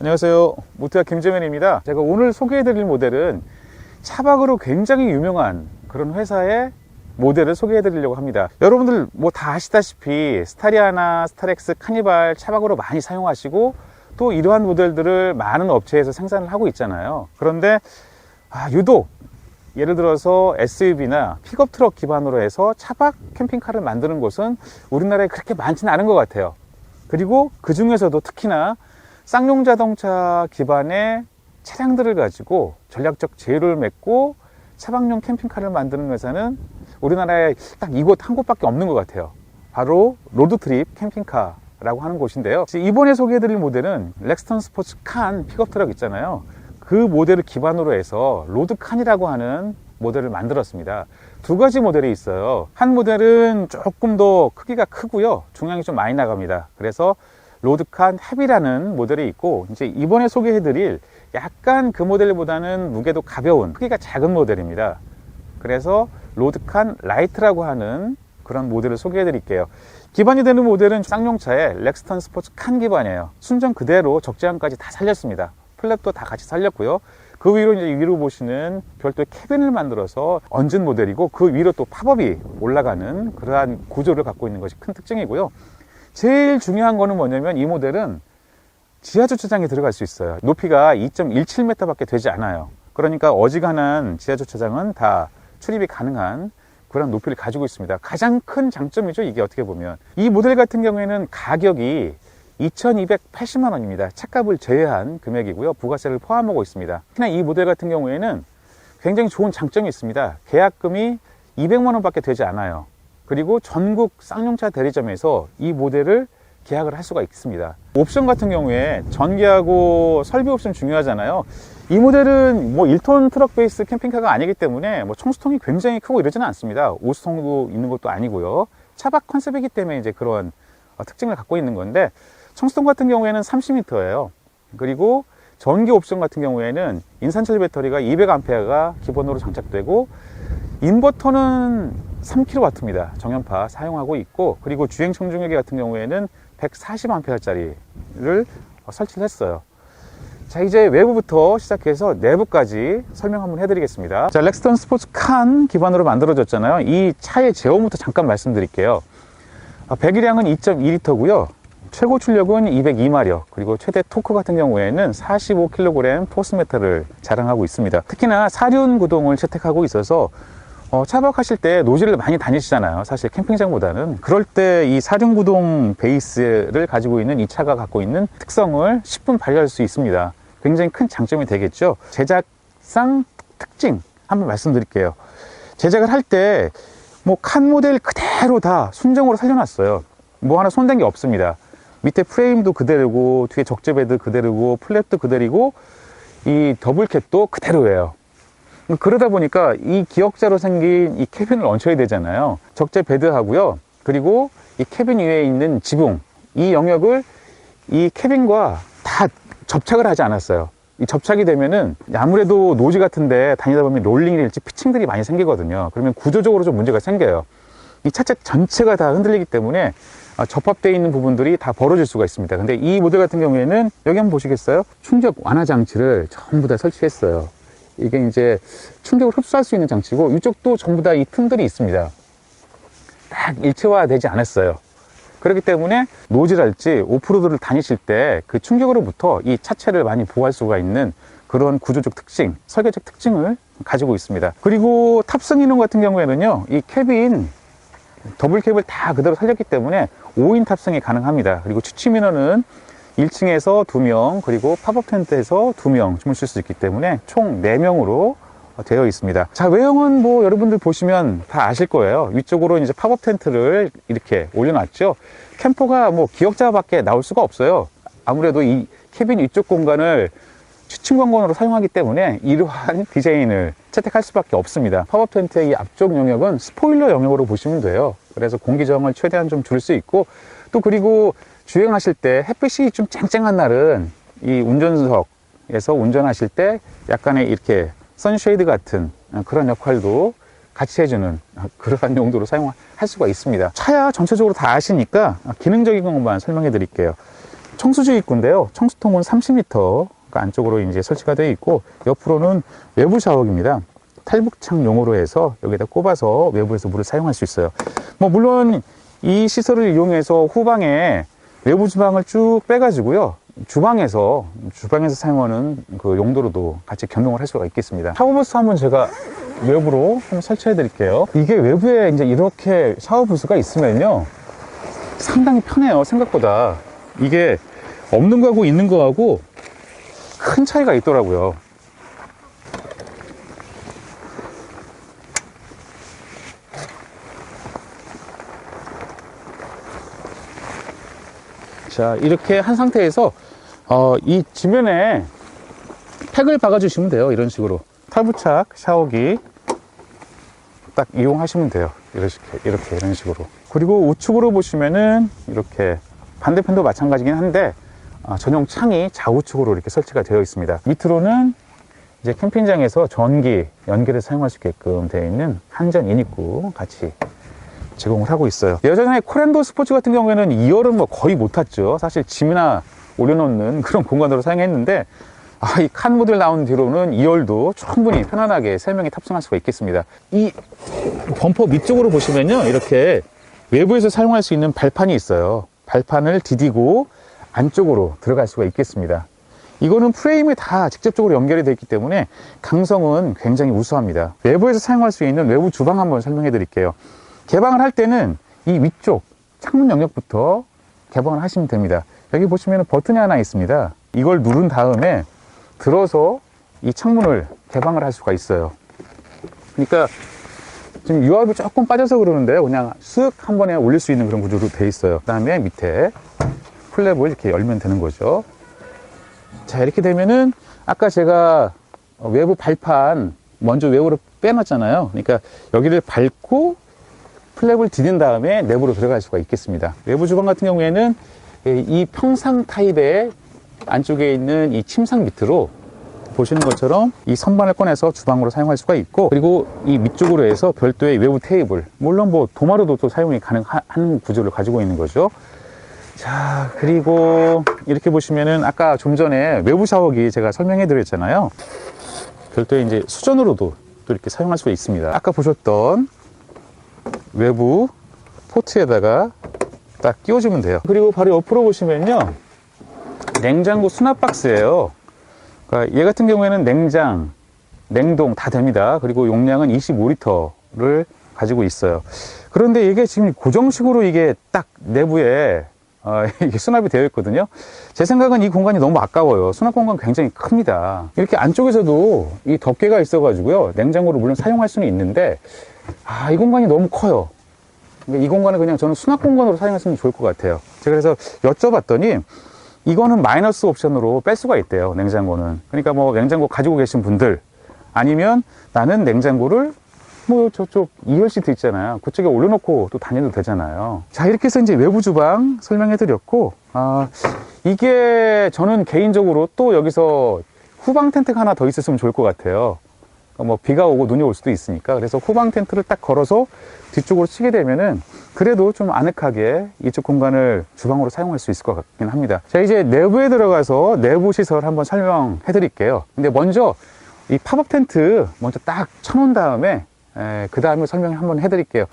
안녕하세요. 모트가 김재민입니다. 제가 오늘 소개해드릴 모델은 차박으로 굉장히 유명한 그런 회사의 모델을 소개해드리려고 합니다. 여러분들 뭐 다 아시다시피 스타리아나 스타렉스 카니발 차박으로 많이 사용하시고 또 이러한 모델들을 많은 업체에서 생산을 하고 있잖아요. 그런데 아, 유독 예를 들어서 SUV나 픽업트럭 기반으로 해서 차박 캠핑카를 만드는 곳은 우리나라에 그렇게 많지는 않은 것 같아요. 그리고 그 중에서도 특히나 쌍용 자동차 기반의 차량들을 가지고 전략적 제휴를 맺고 차박용 캠핑카를 만드는 회사는 우리나라에 딱 이곳 한 곳밖에 없는 것 같아요. 바로 로드트립 캠핑카라고 하는 곳인데요. 이번에 소개해드릴 모델은 렉스턴 스포츠 칸 픽업 트럭 있잖아요. 그 모델을 기반으로 해서 로드칸이라고 하는 모델을 만들었습니다. 두 가지 모델이 있어요. 한 모델은 조금 더 크기가 크고요. 중량이 좀 많이 나갑니다. 그래서 로드칸 헤비라는 모델이 있고 이제 이번에 소개해드릴 약간 그 모델보다는 무게도 가벼운 크기가 작은 모델입니다. 그래서 로드칸 라이트라고 하는 그런 모델을 소개해 드릴게요. 기반이 되는 모델은 쌍용차의 렉스턴 스포츠 칸 기반이에요. 순정 그대로 적재함까지 다 살렸습니다. 플랩도 다 같이 살렸고요. 그 위로 이제 위로 보시는 별도의 캐빈을 만들어서 얹은 모델이고 그 위로 또 팝업이 올라가는 그러한 구조를 갖고 있는 것이 큰 특징이고요. 제일 중요한 거는 뭐냐면 이 모델은 지하 주차장에 들어갈 수 있어요. 높이가 2.17m 밖에 되지 않아요. 그러니까 어지간한 지하 주차장은 다 출입이 가능한 그런 높이를 가지고 있습니다. 가장 큰 장점이죠. 이게 어떻게 보면. 이 모델 같은 경우에는 가격이 2,280만 원입니다. 차값을 제외한 금액이고요. 부가세를 포함하고 있습니다. 특히나 이 모델 같은 경우에는 굉장히 좋은 장점이 있습니다. 계약금이 200만 원밖에 되지 않아요. 그리고 전국 쌍용차 대리점에서 이 모델을 계약을 할 수가 있습니다. 옵션 같은 경우에 전기하고 설비 옵션 중요하잖아요. 이 모델은 뭐 1톤 트럭 베이스 캠핑카가 아니기 때문에 뭐 청수통이 굉장히 크고 이러지는 않습니다. 5수통도 있는 것도 아니고요. 차박 컨셉이기 때문에 이제 그런 어, 특징을 갖고 있는 건데 청수통 같은 경우에는 30m예요. 그리고 전기 옵션 같은 경우에는 인산철 배터리가 200A가 기본으로 장착되고 인버터는 3kW입니다. 정연파 사용하고 있고 그리고 주행 청중력이 같은 경우에는 140A짜리를 설치를 했어요. 자 이제 외부부터 시작해서 내부까지 설명 한번 해드리겠습니다. 자 렉스턴 스포츠 칸 기반으로 만들어졌잖아요. 이 차의 제어부터 잠깐 말씀드릴게요. 아, 배기량은 2.2L고요. 최고 출력은 202마력 그리고 최대 토크 같은 경우에는 45kg 포스메타를 자랑하고 있습니다. 특히나 사륜 구동을 채택하고 있어서 어, 차박하실 때 노지를 많이 다니시잖아요. 사실 캠핑장보다는. 그럴 때 이 사륜구동 베이스를 가지고 있는 이 차가 갖고 있는 특성을 10분 발휘할 수 있습니다. 굉장히 큰 장점이 되겠죠. 제작상 특징 한번 말씀드릴게요. 제작을 할 때 뭐 칸 모델 그대로 다 순정으로 살려놨어요. 뭐 하나 손댄 게 없습니다. 밑에 프레임도 그대로고 뒤에 적재배드 그대로고 플랩도 그대로고 이 더블캡도 그대로예요. 그러다 보니까 이 기역자로 생긴 이 캐빈을 얹혀야 되잖아요. 적재 베드하고요. 그리고 이 캐빈 위에 있는 지붕, 이 영역을 이 캐빈과 다 접착을 하지 않았어요. 이 접착이 되면은 아무래도 노지 같은데 다니다 보면 롤링이랄지 피칭들이 많이 생기거든요. 그러면 구조적으로 좀 문제가 생겨요. 이 차체 전체가 다 흔들리기 때문에 접합되어 있는 부분들이 다 벌어질 수가 있습니다. 근데 이 모델 같은 경우에는 여기 한번 보시겠어요? 충격 완화 장치를 전부 다 설치했어요. 이게 이제 충격을 흡수할 수 있는 장치고 이쪽도 전부 다 이 틈들이 있습니다. 딱 일체화 되지 않았어요. 그렇기 때문에 노지랄지 오프로드를 다니실 때 그 충격으로부터 이 차체를 많이 보호할 수가 있는 그런 구조적 특징, 설계적 특징을 가지고 있습니다. 그리고 탑승 인원 같은 경우에는요, 이 캐빈 더블 캡을 다 그대로 살렸기 때문에 5인 탑승이 가능합니다. 그리고 취침 인원은 1층에서 2명, 그리고 팝업 텐트에서 2명 주무실 수 있기 때문에 총 4명으로 되어 있습니다. 자, 외형은 뭐 여러분들 보시면 다 아실 거예요. 위쪽으로 이제 팝업 텐트를 이렇게 올려놨죠. 캠퍼가 뭐 기역자 밖에 나올 수가 없어요. 아무래도 이 캐빈 위쪽 공간을 취침 공간으로 사용하기 때문에 이러한 디자인을 채택할 수밖에 없습니다. 팝업 텐트의 이 앞쪽 영역은 스포일러 영역으로 보시면 돼요. 그래서 공기 저항을 최대한 좀 줄 수 있고 또 그리고 주행하실 때 햇빛이 좀 쨍쨍한 날은 이 운전석에서 운전하실 때 약간의 이렇게 선쉐이드 같은 그런 역할도 같이 해주는 그러한 용도로 사용할 수가 있습니다. 차야 전체적으로 다 아시니까 기능적인 것만 설명해 드릴게요. 청수지 입구인데요. 청수통은 30m 안쪽으로 이제 설치가 되어 있고 옆으로는 외부 샤워기입니다. 탈북창용으로 해서 여기다 꼽아서 외부에서 물을 사용할 수 있어요. 뭐 물론 이 시설을 이용해서 후방에 외부 주방을 쭉 빼가지고요. 주방에서 주방에서 사용하는 그 용도로도 같이 겸용을 할 수가 있겠습니다. 샤워부스 한번 제가 외부로 한번 설치해 드릴게요. 이게 외부에 이제 이렇게 샤워부스가 있으면요. 상당히 편해요. 생각보다. 이게 없는 거하고 있는 거하고 큰 차이가 있더라고요. 자, 이렇게 한 상태에서 어, 이 지면에 팩을 박아주시면 돼요. 이런 식으로. 탈부착 샤워기 딱 이용하시면 돼요. 이렇게, 이렇게, 이런 식으로. 그리고 우측으로 보시면은 이렇게 반대편도 마찬가지긴 한데 아, 전용 창이 좌우측으로 이렇게 설치가 되어 있습니다. 밑으로는 이제 캠핑장에서 전기 연결해서 사용할 수 있게끔 되어 있는 한전 인입구 같이 제공을 하고 있어요. 예전에 코렌도 스포츠 같은 경우에는 2열은 뭐 거의 못 탔죠. 사실 짐이나 올려놓는 그런 공간으로 사용했는데 아, 이 칸 모델 나온 뒤로는 2열도 충분히 편안하게 3명이 탑승할 수가 있겠습니다. 이 범퍼 밑쪽으로 보시면요. 이렇게 외부에서 사용할 수 있는 발판이 있어요. 발판을 디디고 안쪽으로 들어갈 수가 있겠습니다. 이거는 프레임에 다 직접적으로 연결이 되어 있기 때문에 강성은 굉장히 우수합니다. 외부에서 사용할 수 있는 외부 주방 한번 설명해 드릴게요. 개방을 할 때는 이 위쪽 창문 영역부터 개방을 하시면 됩니다. 여기 보시면 버튼이 하나 있습니다. 이걸 누른 다음에 들어서 이 창문을 개방을 할 수가 있어요. 그러니까 지금 유압이 조금 빠져서 그러는데요. 그냥 쓱 한 번에 올릴 수 있는 그런 구조로 되어 있어요. 그 다음에 밑에 플랩을 이렇게 열면 되는 거죠. 자, 이렇게 되면은 아까 제가 외부 발판 먼저 외부로 빼놨잖아요. 그러니까 여기를 밟고 플랩을 디딘 다음에 내부로 들어갈 수가 있겠습니다. 외부 주방 같은 경우에는 이 평상 타입의 안쪽에 있는 이 침상 밑으로 보시는 것처럼 이 선반을 꺼내서 주방으로 사용할 수가 있고 그리고 이 밑쪽으로 해서 별도의 외부 테이블 물론 뭐 도마로도 또 사용이 가능한 구조를 가지고 있는 거죠 자 그리고 이렇게 보시면은 아까 좀 전에 외부 샤워기 제가 설명해 드렸잖아요. 별도의 이제 수전으로도 또 이렇게 사용할 수가 있습니다. 아까 보셨던 외부 포트에다가 딱 끼워주면 돼요. 그리고 바로 옆으로 보시면요. 냉장고 수납 박스예요. 그러니까 얘 같은 경우에는 냉장 냉동 다 됩니다. 그리고 용량은 25리터를 가지고 있어요. 그런데 이게 지금 고정식으로 이게 딱 내부에 어, 이게 수납이 되어 있거든요 제 생각은 이 공간이 너무 아까워요 수납 공간 굉장히 큽니다 이렇게 안쪽에서도 이 덮개가 있어 가지고요 냉장고를 물론 사용할 수는 있는데 아, 이 공간이 너무 커요. 이 공간을 그냥 저는 수납 공간으로 사용했으면 좋을 것 같아요. 제가 그래서 여쭤봤더니 이거는 마이너스 옵션으로 뺄 수가 있대요. 냉장고는. 그러니까 뭐 냉장고 가지고 계신 분들 아니면 나는 냉장고를 뭐 저쪽 2열 시트 있잖아요. 그쪽에 올려놓고 또 다녀도 되잖아요. 자, 이렇게 해서 이제 외부 주방 설명해 드렸고, 아, 이게 저는 개인적으로 또 여기서 후방 텐트가 하나 더 있었으면 좋을 것 같아요. 뭐 비가 오고 눈이 올 수도 있으니까 그래서 후방 텐트를 딱 걸어서 뒤쪽으로 치게 되면은 그래도 좀 아늑하게 이쪽 공간을 주방으로 사용할 수 있을 것 같긴 합니다 자 이제 내부에 들어가서 내부 시설 한번 설명해 드릴게요 근데 먼저 이 팝업 텐트 먼저 딱 쳐놓은 다음에 그 다음에 설명 한번 해 드릴게요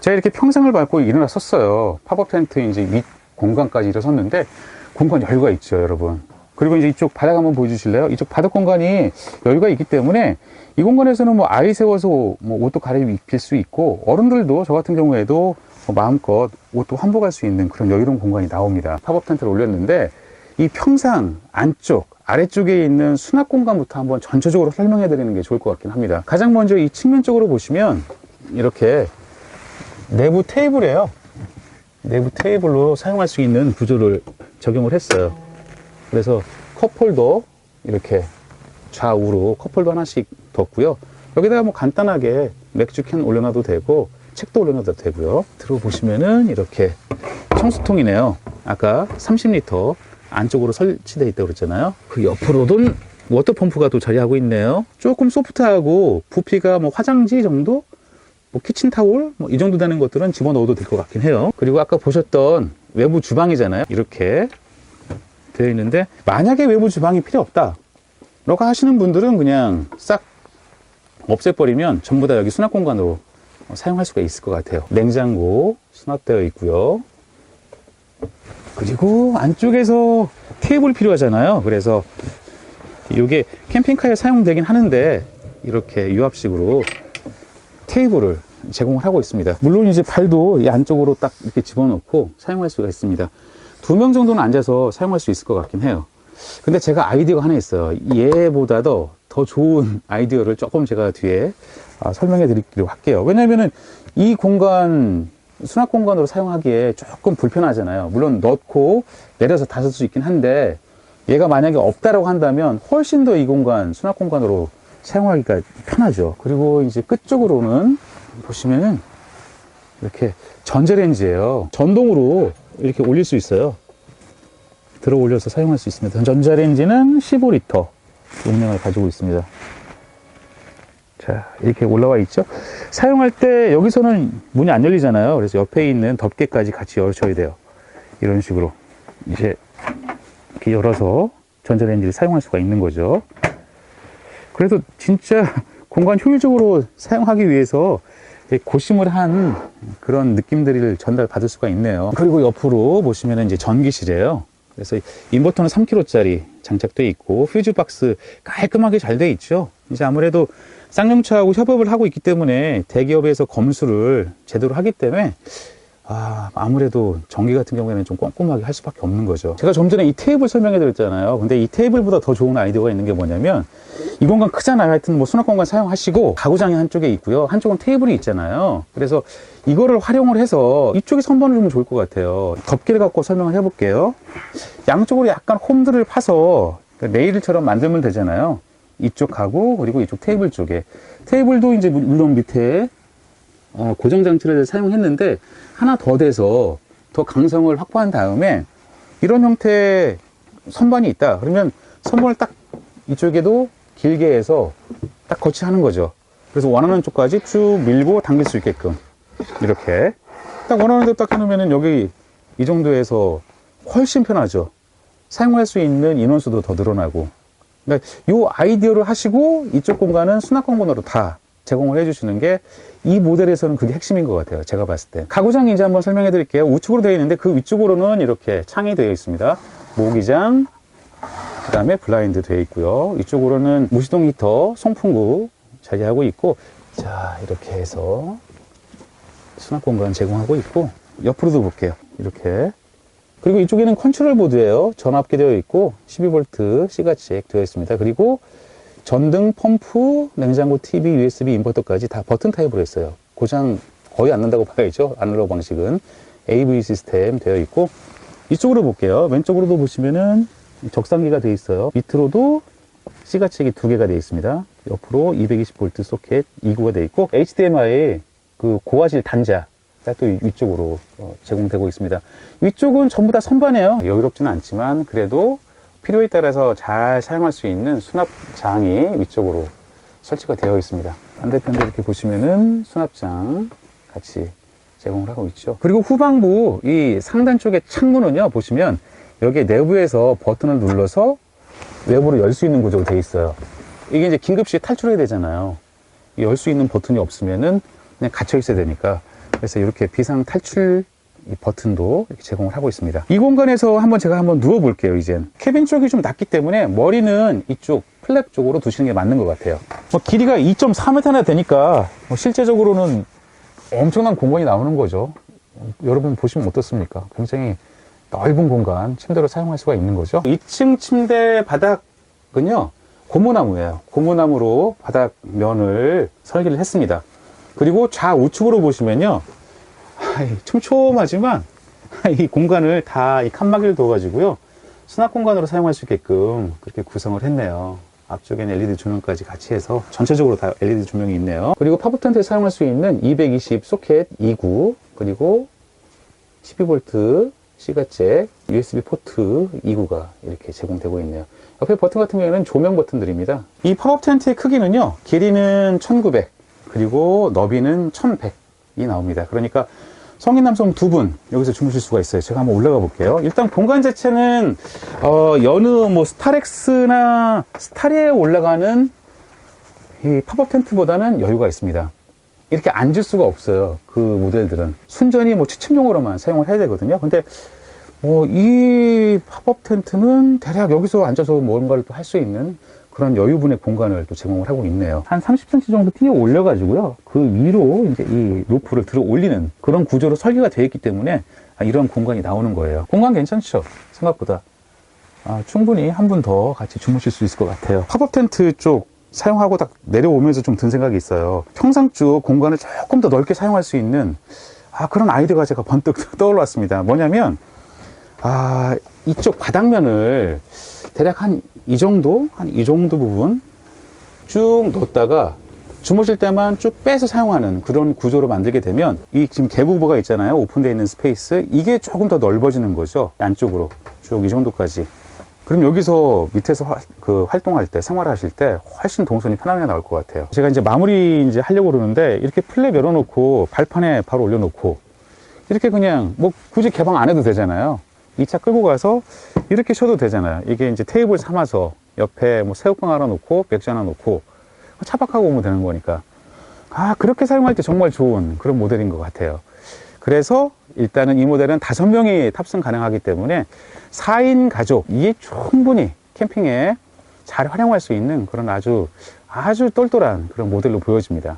제가 이렇게 평생을 밟고 일어났었어요. 팝업 텐트 이제 밑 공간까지 일어섰는데 공간 여유가 있죠, 여러분. 그리고 이제 이쪽 바닥 한번 보여주실래요? 이쪽 바닥 공간이 여유가 있기 때문에 이 공간에서는 뭐 아이 세워서 뭐 옷도 갈아입힐 수 있고 어른들도 저 같은 경우에도 뭐 마음껏 옷도 환복할 수 있는 그런 여유로운 공간이 나옵니다. 팝업 텐트를 올렸는데 이 평상 안쪽 아래쪽에 있는 수납 공간부터 한번 전체적으로 설명해 드리는 게 좋을 것 같긴 합니다. 가장 먼저 이 측면 쪽으로 보시면 이렇게 내부 테이블이에요. 내부 테이블로 사용할 수 있는 구조를 적용을 했어요. 그래서 컵홀더 이렇게 좌우로 컵홀더 하나씩 뒀고요. 여기다가 뭐 간단하게 맥주 캔 올려놔도 되고 책도 올려놔도 되고요. 들어보시면은 이렇게 청수통이네요. 아까 30리터 안쪽으로 설치되어 있다고 그랬잖아요. 그 옆으로는 워터펌프가 또 자리하고 있네요. 조금 소프트하고 부피가 뭐 화장지 정도? 뭐 키친타올? 뭐 이 정도 되는 것들은 집어넣어도 될 것 같긴 해요. 그리고 아까 보셨던 외부 주방이잖아요. 이렇게 되어 있는데 만약에 외부 주방이 필요 없다. 라고 하시는 분들은 그냥 싹 없애버리면 전부 다 여기 수납 공간으로 어, 사용할 수가 있을 것 같아요. 냉장고 수납되어 있고요. 그리고 안쪽에서 테이블 필요하잖아요. 그래서 이게 캠핑카에 사용되긴 하는데 이렇게 유압식으로 테이블을 제공을 하고 있습니다. 물론 이제 발도 이 안쪽으로 딱 이렇게 집어넣고 사용할 수가 있습니다. 두 명 정도는 앉아서 사용할 수 있을 것 같긴 해요. 근데 제가 아이디어가 하나 있어요. 얘보다 도 더 좋은 아이디어를 조금 제가 뒤에 아, 설명해 드리기로 할게요. 왜냐면은 이 공간 수납 공간으로 사용하기에 조금 불편하잖아요. 물론 넣고 내려서 다쓸수 있긴 한데 얘가 만약에 없다라고 한다면 훨씬 더 이 공간 수납 공간으로 사용하기가 편하죠. 그리고 이제 끝쪽으로는 보시면은 이렇게 전자레인지예요. 전동으로 이렇게 올릴 수 있어요. 들어 올려서 사용할 수 있습니다. 전자레인지는 15리터 용량을 가지고 있습니다. 자, 이렇게 올라와 있죠. 사용할 때 여기서는 문이 안 열리잖아요. 그래서 옆에 있는 덮개까지 같이 열어줘야 돼요. 이런 식으로. 이제 이렇게 열어서 전자레인지를 사용할 수가 있는 거죠. 그래도 진짜 공간 효율적으로 사용하기 위해서 고심을 한 그런 느낌들을 전달받을 수가 있네요. 그리고 옆으로 보시면 이제 전기실이에요. 그래서 인버터는 3kg짜리 장착되어 있고 퓨즈 박스 깔끔하게 잘 되어 있죠. 이제 아무래도 쌍용차하고 협업을 하고 있기 때문에 대기업에서 검수를 제대로 하기 때문에 아, 아무래도 전기 같은 경우에는 좀 꼼꼼하게 할 수밖에 없는 거죠. 제가 좀 전에 이 테이블 설명해 드렸잖아요. 근데 이 테이블보다 더 좋은 아이디어가 있는 게 뭐냐면 이 공간 크잖아요. 하여튼 뭐 수납 공간 사용하시고 가구장이 한쪽에 있고요. 한쪽은 테이블이 있잖아요. 그래서 이거를 활용을 해서 이쪽에 선반을 주면 좋을 것 같아요. 덮개를 갖고 설명을 해볼게요. 양쪽으로 약간 홈들을 파서 레일처럼 만들면 되잖아요. 이쪽 가구 그리고 이쪽 테이블 쪽에 테이블도 이제 물론 밑에 어, 고정 장치를 사용했는데 하나 더 돼서 더 강성을 확보한 다음에 이런 형태의 선반이 있다. 그러면 선반을 딱 이쪽에도 길게 해서 딱 거치하는 거죠. 그래서 원하는 쪽까지 쭉 밀고 당길 수 있게끔 이렇게 딱 원하는 대로 딱 해놓으면 여기 이 정도에서 훨씬 편하죠. 사용할 수 있는 인원수도 더 늘어나고 그러니까 이 아이디어를 하시고 이쪽 공간은 수납 공간으로 다 제공을 해주시는 게 이 모델에서는 그게 핵심인 것 같아요. 제가 봤을 때. 가구장이 이제 한번 설명해 드릴게요. 우측으로 되어 있는데 그 위쪽으로는 이렇게 창이 되어 있습니다. 모기장, 그 다음에 블라인드 되어 있고요. 이쪽으로는 무시동 히터, 송풍구 자리하고 있고, 자, 이렇게 해서 수납 공간 제공하고 있고, 옆으로도 볼게요. 이렇게. 그리고 이쪽에는 컨트롤 보드예요. 전압기 되어 있고 12V C가책 되어 있습니다. 그리고 전등, 펌프, 냉장고, TV, USB, 인버터까지 다 버튼 타입으로 했어요. 고장 거의 안 난다고 봐야죠. 아날로그 방식은 AV 시스템 되어 있고 이쪽으로 볼게요. 왼쪽으로도 보시면은 적상기가 되어 있어요. 밑으로도 C가책이 두 개가 되어 있습니다. 옆으로 220V 소켓 2구가 되어 있고 HDMI 그 고화질 단자 또 위쪽으로 어, 제공되고 있습니다. 위쪽은 전부 다 선반이에요. 여유롭지는 않지만 그래도 필요에 따라서 잘 사용할 수 있는 수납장이 위쪽으로 설치가 되어 있습니다. 반대편도 이렇게 보시면은 수납장 같이 제공을 하고 있죠. 그리고 후방부 이 상단 쪽의 창문은요, 보시면 여기 내부에서 버튼을 눌러서 외부로 열 수 있는 구조로 되어 있어요. 이게 이제 긴급시 탈출해야 되잖아요. 열 수 있는 버튼이 없으면은 그냥 갇혀 있어야 되니까 그래서 이렇게 비상 탈출 이 버튼도 제공을 하고 있습니다. 이 공간에서 한번 제가 한번 누워 볼게요, 이젠. 캐빈 쪽이 좀 낮기 때문에 머리는 이쪽 플랩 쪽으로 두시는 게 맞는 것 같아요. 뭐 길이가 2.4m나 되니까 뭐 실제적으로는 엄청난 공간이 나오는 거죠. 여러분 보시면 어떻습니까? 굉장히 넓은 공간 침대로 사용할 수가 있는 거죠. 2층 침대 바닥은요, 고무나무예요. 고무나무로 바닥 면을 설계를 했습니다. 그리고 좌우측으로 보시면요. 촘촘하지만 이 공간을 다 이 칸막이를 둬가지고요. 수납 공간으로 사용할 수 있게끔 그렇게 구성을 했네요. 앞쪽에는 LED 조명까지 같이 해서 전체적으로 다 LED 조명이 있네요. 그리고 파브 텐트에 사용할 수 있는 220 소켓 2구 그리고 12V C가잭, USB 포트 2구가 이렇게 제공되고 있네요. 옆에 버튼 같은 경우에는 조명 버튼들입니다. 이 팝업 텐트의 크기는요, 길이는 1900, 그리고 너비는 1100이 나옵니다. 그러니까 성인 남성 두 분 여기서 주무실 수가 있어요. 제가 한번 올라가 볼게요. 일단 공간 자체는 어, 여느 뭐 스타렉스나 스타리에 올라가는 이 팝업 텐트보다는 여유가 있습니다. 이렇게 앉을 수가 없어요. 그 모델들은 순전히 뭐 취침용으로만 사용을 해야 되거든요. 근데 뭐 이 팝업 텐트는 대략 여기서 앉아서 뭔가를 또 할 수 있는 그런 여유분의 공간을 또 제공을 하고 있네요. 한 30cm 정도 뛰어 올려가지고요. 그 위로 이제 이 로프를 들어 올리는 그런 구조로 설계가 되어 있기 때문에 아, 이런 공간이 나오는 거예요. 공간 괜찮죠? 생각보다. 아, 충분히 한 분 더 같이 주무실 수 있을 것 같아요. 팝업 텐트 쪽 사용하고 딱 내려오면서 좀 든 생각이 있어요. 평상 쪽 공간을 조금 더 넓게 사용할 수 있는 아, 그런 아이디어가 제가 번뜩 떠올랐습니다. 뭐냐면 아, 이쪽 바닥면을 대략 한 이 정도? 한 이 정도 부분 쭉 넣었다가 주무실 때만 쭉 빼서 사용하는 그런 구조로 만들게 되면 이 지금 개부부가 있잖아요. 오픈되어 있는 스페이스. 이게 조금 더 넓어지는 거죠. 안쪽으로. 쭉 이 정도까지. 그럼 여기서 밑에서 화- 그 활동할 때, 생활하실 때 훨씬 동선이 편하게 나올 것 같아요. 제가 이제 마무리 이제 하려고 그러는데 이렇게 플랩 열어놓고 발판에 바로 올려놓고 이렇게 그냥 뭐 굳이 개방 안 해도 되잖아요. 이 차 끌고 가서 이렇게 쉬어도 되잖아요. 이게 이제 테이블 삼아서 옆에 뭐 새우깡 하나 놓고 맥주 하나 놓고 차박하고 오면 되는 거니까. 아, 그렇게 사용할 때 정말 좋은 그런 모델인 것 같아요. 그래서 일단은 이 모델은 다섯 명이 탑승 가능하기 때문에 4인 가족, 이게 충분히 캠핑에 잘 활용할 수 있는 그런 아주, 아주 똘똘한 그런 모델로 보여집니다.